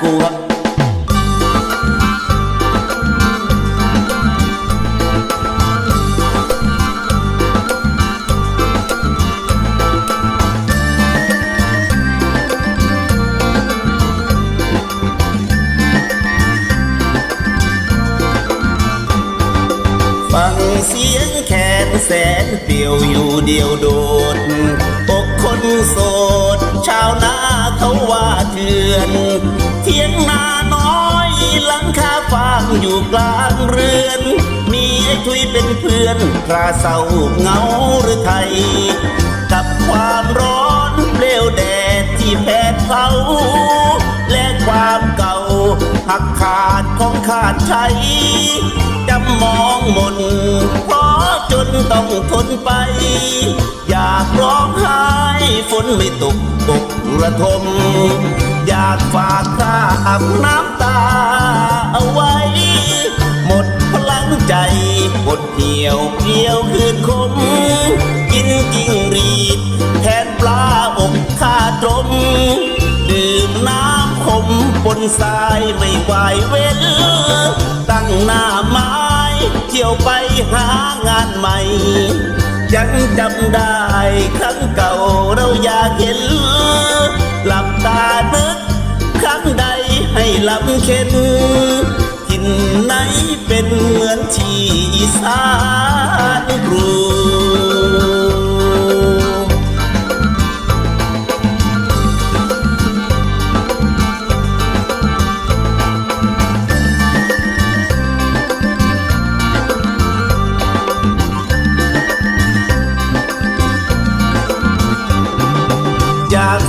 ครูครับฟังเสียงแคนแสนเปลี่ยวอยู่เดียวโดดอกคนโสดชาวนา เขาว่าเถื่อน เทียงนาน้อยหลังคาฟางอยู่กลางเรือน มีไอ้ทุยเป็นเพื่อนคราเศร้าเงาหรือไทย หักขาดของขาดใช้จำมองมนเพราะจนต้องทนไป อยากร้องไห้ฝนไม่ตกตกระทม อยากฝากคราบน้ำตาเอาไว้ หมดพลังใจหมดเหี่ยวเปลี่ยวคืนคมกินจิ้งรีดแท บนทรายไม่ไหวเว้นตั้งหน้าไม้เที่ยวไปหางานใหม่ ยังจำได้ครั้งเก่าเราอยากเห็น หลับตานึกครั้งใดให้ลำเค็นทินไหนเป็นเหมือนที่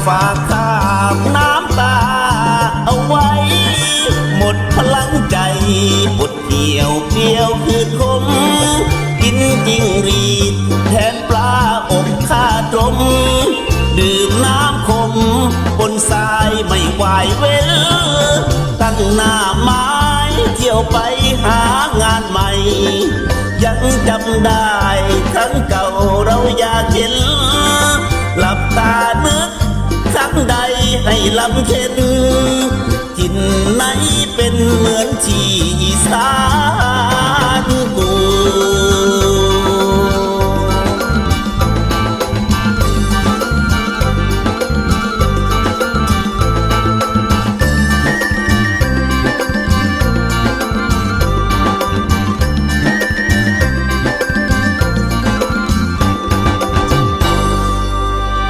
ฝากข้ามน้ำตาเอาไว้ หมดพลังใจหมดเดียวเปลี่ยวคือคมกินจิ้งรีดแทนปลาอกข้าตรมดื่มน้ำคมบนทรายไม่ไหวเว้นตั้งหน้าไม้เที่ยวไปหางานใหม่ ยังจำได้ครั้งเก่าเราอยากเห็น ลำเค็นทินไหนเป็นเหมือนที่อีสานกู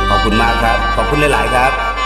ขอบคุณมากครับ ขอบคุณหลาย ๆ ครับ